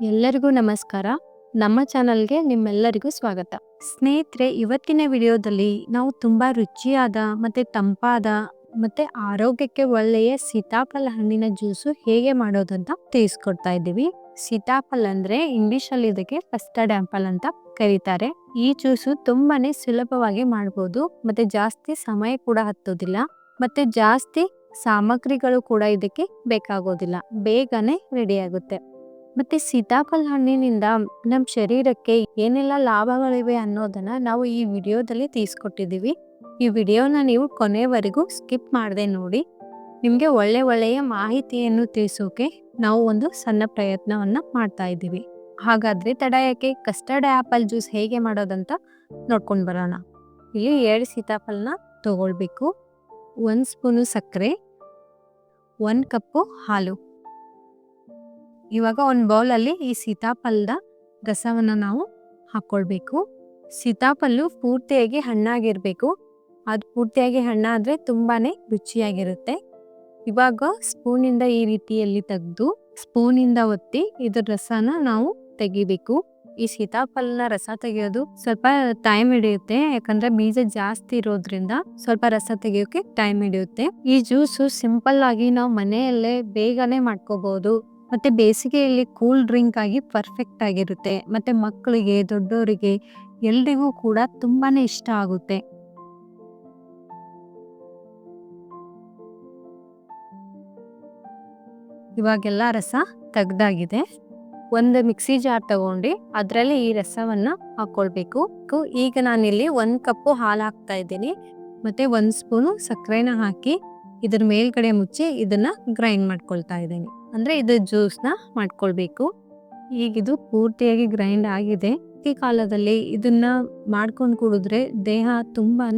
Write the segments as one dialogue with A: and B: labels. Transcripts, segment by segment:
A: ಎಲ್ಲರಿಗೂ ನಮಸ್ಕಾರ. ನಮ್ಮ ಚಾನಲ್ಗೆ ನಿಮ್ಮೆಲ್ಲರಿಗೂ ಸ್ವಾಗತ. ಸ್ನೇಹಿತರೆ, ಇವತ್ತಿನ ವಿಡಿಯೋದಲ್ಲಿ ನಾವು ತುಂಬ ರುಚಿಯಾದ ಮತ್ತೆ ತಂಪಾದ ಮತ್ತೆ ಆರೋಗ್ಯಕ್ಕೆ ಒಳ್ಳೆಯ ಸೀತಾಫಲ ಹಣ್ಣಿನ ಜ್ಯೂಸು ಹೇಗೆ ಮಾಡೋದಂತ ತಿಳಿಸ್ಕೊಡ್ತಾ ಇದ್ದೀವಿ. ಸೀತಾಫಲ ಅಂದರೆ ಇಂಗ್ಲಿಷ್ ಅಲ್ಲಿ ಇದಕ್ಕೆ ಕಸ್ಟರ್ಡ್ ಆಂಪಲ್ ಅಂತ ಕರೀತಾರೆ. ಈ ಜ್ಯೂಸು ತುಂಬಾನೇ ಸುಲಭವಾಗಿ ಮಾಡ್ಬೋದು. ಮತ್ತೆ ಜಾಸ್ತಿ ಸಮಯ ಕೂಡ ಹತ್ತೋದಿಲ್ಲ. ಮತ್ತೆ ಜಾಸ್ತಿ ಸಾಮಗ್ರಿಗಳು ಕೂಡ ಇದಕ್ಕೆ ಬೇಕಾಗೋದಿಲ್ಲ. ಬೇಗನೆ ರೆಡಿ ಆಗುತ್ತೆ. ಮತ್ತೆ ಸೀತಾಫಲ ಹಣ್ಣಿನಿಂದ ನಮ್ಮ ಶರೀರಕ್ಕೆ ಏನೆಲ್ಲ ಲಾಭಗಳಿವೆ ಅನ್ನೋದನ್ನ ನಾವು ಈ ವಿಡಿಯೋದಲ್ಲಿ ತಿಳಿಸ್ಕೊಟ್ಟಿದ್ದೀವಿ. ಈ ವಿಡಿಯೋನ ನೀವು ಕೊನೆವರೆಗೂ ಸ್ಕಿಪ್ ಮಾಡದೆ ನೋಡಿ. ನಿಮಗೆ ಒಳ್ಳೆ ಒಳ್ಳೆಯ ಮಾಹಿತಿಯನ್ನು ತಿಳಿಸೋಕೆ ನಾವು ಒಂದು ಸಣ್ಣ ಪ್ರಯತ್ನವನ್ನ ಮಾಡ್ತಾ ಇದ್ದೀವಿ. ಹಾಗಾದ್ರೆ ತಡ ಯಾಕೆ? ಕಸ್ಟರ್ಡ್ ಆಪಲ್ ಜ್ಯೂಸ್ ಹೇಗೆ ಮಾಡೋದಂತ ನೋಡ್ಕೊಂಡು ಬರೋಣ. ಇಲ್ಲಿ ಎರಡು ಸೀತಾಫಲನ ತಗೊಳ್ಬೇಕು. ಒಂದು ಸ್ಪೂನು ಸಕ್ಕರೆ, ಒಂದು ಕಪ್ಪು ಹಾಲು. ಇವಾಗ ಒಂದು ಬೌಲಲ್ಲಿ ಈ ಸೀತಾಫಲದ ರಸವನ್ನು ನಾವು ಹಾಕ್ಕೊಳ್ಬೇಕು ಸೀತಾಫಲ್ಲು ಪೂರ್ತಿಯಾಗಿ ಹಣ್ಣಾಗಿರಬೇಕು. ಅದು ಪೂರ್ತಿಯಾಗಿ ಹಣ್ಣಾದರೆ ತುಂಬಾ ರುಚಿಯಾಗಿರುತ್ತೆ. ಇವಾಗ ಸ್ಪೂನಿಂದ ಈ ರೀತಿಯಲ್ಲಿ ತೆಗೆದು ಸ್ಪೂನಿಂದ ಒತ್ತಿ ಇದ್ರ ರಸನ ನಾವು ತೆಗಿಬೇಕು. ಈ ಸೀತಾಫಲನ ರಸ ತೆಗೆಯೋದು ಸ್ವಲ್ಪ ಟೈಮ್ ಹಿಡಿಯುತ್ತೆ. ಯಾಕಂದ್ರೆ ಬೀಜ ಜಾಸ್ತಿ ಇರೋದ್ರಿಂದ ಸ್ವಲ್ಪ ರಸ ತೆಗೆಯೋಕೆ ಟೈಮ್ ಹಿಡಿಯುತ್ತೆ. ಈ ಜ್ಯೂಸು ಸಿಂಪಲ್ ಆಗಿ ನಾವು ಮನೆಯಲ್ಲೇ ಬೇಗನೆ ಮಾಡ್ಕೋಬಹುದು ಮತ್ತೆ ಬೇಸಿಗೆಯಲ್ಲಿ ಕೂಲ್ ಡ್ರಿಂಕ್ ಆಗಿ ಪರ್ಫೆಕ್ಟ್ ಆಗಿರುತ್ತೆ. ಮತ್ತೆ ಮಕ್ಕಳಿಗೆ, ದೊಡ್ಡವರಿಗೆ ಎಲ್ರಿಗೂ ಕೂಡ ತುಂಬಾ ಇಷ್ಟ ಆಗುತ್ತೆ. ಇವಾಗೆಲ್ಲ ರಸ ತೆಗ್ದಾಗಿದೆ. ಒಂದು ಮಿಕ್ಸಿ ಜಾರ್ ತಗೊಂಡು ಅದರಲ್ಲಿ ಈ ರಸವನ್ನು ಹಾಕೊಳ್ಬೇಕು. ಈಗ ನಾನಿಲ್ಲಿ ಒಂದು ಕಪ್ಪು ಹಾಲು ಹಾಕ್ತಾ ಇದ್ದೀನಿ. ಮತ್ತೆ ಒಂದು ಸ್ಪೂನು ಸಕ್ಕರೆನ ಹಾಕಿ ಇದ್ರ ಮೇಲ್ಗಡೆ ಮುಚ್ಚಿ ಇದನ್ನ ಗ್ರೈಂಡ್ ಮಾಡ್ಕೊಳ್ತಾ ಇದ್ದೀನಿ. ಅಂದ್ರೆ ಇದು ಜ್ಯೂಸ್ನ ಮಾಡ್ಕೊಳ್ಬೇಕು. ಈಗ ಇದು ಪೂರ್ತಿಯಾಗಿ ಗ್ರೈಂಡ್ ಆಗಿದೆ. ಈ ಕಾಲದಲ್ಲಿ ಇದನ್ನ ಮಾಡ್ಕೊಂಡು ಕುಡಿದ್ರೆ ದೇಹ ತುಂಬಾ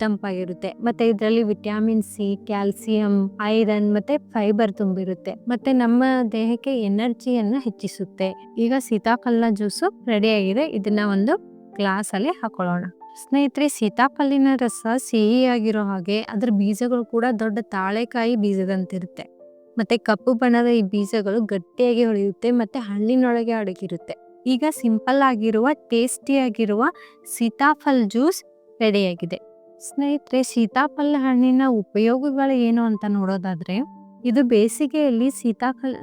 A: ತಂಪಾಗಿರುತ್ತೆ. ಮತ್ತೆ ಇದರಲ್ಲಿ ವಿಟಮಿನ್ ಸಿ, ಕ್ಯಾಲ್ಸಿಯಂ, ಐರನ್ ಮತ್ತೆ ಫೈಬರ್ ತುಂಬಿರುತ್ತೆ. ಮತ್ತೆ ನಮ್ಮ ದೇಹಕ್ಕೆ ಎನರ್ಜಿಯನ್ನ ಹೆಚ್ಚಿಸುತ್ತೆ. ಈಗ ಸೀತಾಫಲ್ನ ಜ್ಯೂಸು ರೆಡಿ ಆಗಿದೆ. ಇದನ್ನ ಒಂದು ಗ್ಲಾಸ್ ಅಲ್ಲಿ ಹಾಕೊಳ್ಳೋಣ. ಸ್ನೇಹಿತರೆ ಸೀತಾಫಲ್ಲಿನ ರಸ ಸಿಹಿಯಾಗಿರೋ ಹಾಗೆ ಅದ್ರ ಬೀಜಗಳು ಕೂಡ ದೊಡ್ಡ ತಾಳೆಕಾಯಿ ಬೀಜದಂತಿರುತ್ತೆ. ಮತ್ತೆ ಕಪ್ಪು ಬಣ್ಣದ ಈ ಬೀಜಗಳು ಗಟ್ಟಿಯಾಗಿ ಹೊಳೆಯುತ್ತೆ, ಮತ್ತೆ ಹಣ್ಣಿನೊಳಗೆ ಅಡಗಿರುತ್ತೆ. ಈಗ ಸಿಂಪಲ್ ಆಗಿರುವ, ಟೇಸ್ಟಿ ಆಗಿರುವ ಸೀತಾಫಲ್ ಜ್ಯೂಸ್ ರೆಡಿಯಾಗಿದೆ. ಸ್ನೇಹಿತರೆ, ಸೀತಾಫಲ ಹಣ್ಣಿನ ಉಪಯೋಗಗಳು ಏನು ಅಂತ ನೋಡೋದಾದ್ರೆ, ಇದು ಬೇಸಿಗೆಯಲ್ಲಿ ಸೀತಾಫಲ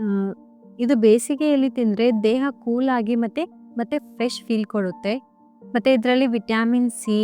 A: ಇದು ಬೇಸಿಗೆಯಲ್ಲಿ ತಿಂದರೆ ದೇಹ ಕೂಲ್ ಆಗಿ ಮತ್ತೆ ಮತ್ತೆ ಫ್ರೆಶ್ ಫೀಲ್ ಕೊಡುತ್ತೆ. ಮತ್ತೆ ಇದರಲ್ಲಿ vitamin C,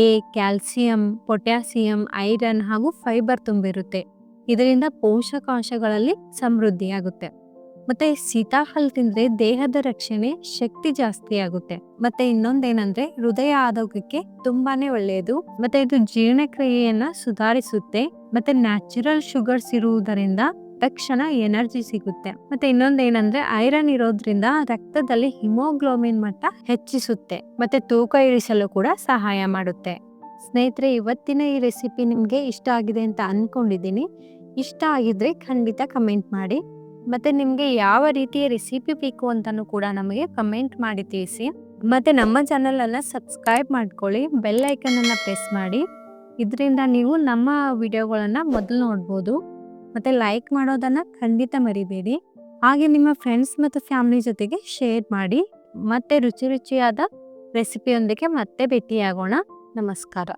A: A, calcium, potassium, iron ಹಾಗೂ ಫೈಬರ್ ತುಂಬಿರುತ್ತೆ. ಇದರಿಂದ ಪೋಷಕಾಂಶಗಳಲ್ಲಿ ಸಮೃದ್ಧಿಯಾಗುತ್ತೆ. ಮತ್ತೆ ಸೀತಾಫಲ ತಿಂದ್ರೆ ದೇಹದ ರಕ್ಷಣೆ ಶಕ್ತಿ ಜಾಸ್ತಿ ಆಗುತ್ತೆ. ಮತ್ತೆ ಇನ್ನೊಂದೇನಂದ್ರೆ ಹೃದಯ ಆರೋಗ್ಯಕ್ಕೆ ತುಂಬಾನೇ ಒಳ್ಳೆಯದು. ಮತ್ತೆ ಇದು ಜೀರ್ಣಕ್ರಿಯೆಯನ್ನ ಸುಧಾರಿಸುತ್ತೆ. ಮತ್ತೆ ನ್ಯಾಚುರಲ್ ಶುಗರ್ಸ್ ಇರುವುದರಿಂದ ತಕ್ಷಣ ಎನರ್ಜಿ ಸಿಗುತ್ತೆ. ಮತ್ತೆ ಇನ್ನೊಂದೇನಂದ್ರೆ ಐರನ್ ಇರೋದ್ರಿಂದ ರಕ್ತದಲ್ಲಿ ಹಿಮೋಗ್ಲೋಬಿನ್ ಮಟ್ಟ ಹೆಚ್ಚಿಸುತ್ತೆ. ಮತ್ತೆ ತೂಕ ಇಳಿಸಲು ಕೂಡ ಸಹಾಯ ಮಾಡುತ್ತೆ. ಸ್ನೇಹಿತರೆ, ಇವತ್ತಿನ ಈ ರೆಸಿಪಿ ನಿಮಗೆ ಇಷ್ಟ ಆಗಿದೆ ಅಂತ ಅಂದ್ಕೊಂಡಿದ್ದೀನಿ ಇಷ್ಟ ಆಗಿದ್ರೆ ಖಂಡಿತ ಕಮೆಂಟ್ ಮಾಡಿ. ಮತ್ತೆ ನಿಮಗೆ ಯಾವ ರೀತಿಯ ರೆಸಿಪಿ ಬೇಕು ಅಂತಲೂ ಕೂಡ ನಮಗೆ ಕಮೆಂಟ್ ಮಾಡಿ ತಿಳಿಸಿ. ಮತ್ತೆ ನಮ್ಮ ಚಾನಲನ್ನು ಸಬ್ಸ್ಕ್ರೈಬ್ ಮಾಡ್ಕೊಳ್ಳಿ, ಬೆಲ್ ಐಕನನ್ನು ಪ್ರೆಸ್ ಮಾಡಿ. ಇದರಿಂದ ನೀವು ನಮ್ಮ ವಿಡಿಯೋಗಳನ್ನು ಮೊದಲು ನೋಡ್ಬೋದು. ಮತ್ತೆ ಲೈಕ್ ಮಾಡೋದನ್ನ ಖಂಡಿತ ಮರಿಬೇಡಿ. ಹಾಗೆ ನಿಮ್ಮ ಫ್ರೆಂಡ್ಸ್ ಮತ್ತು ಫ್ಯಾಮಿಲಿ ಜೊತೆಗೆ ಶೇರ್ ಮಾಡಿ. ಮತ್ತೆ ರುಚಿ ರುಚಿಯಾದ ರೆಸಿಪಿಯೊಂದಿಗೆ ಮತ್ತೆ ಭೇಟಿಯಾಗೋಣ. ನಮಸ್ಕಾರ.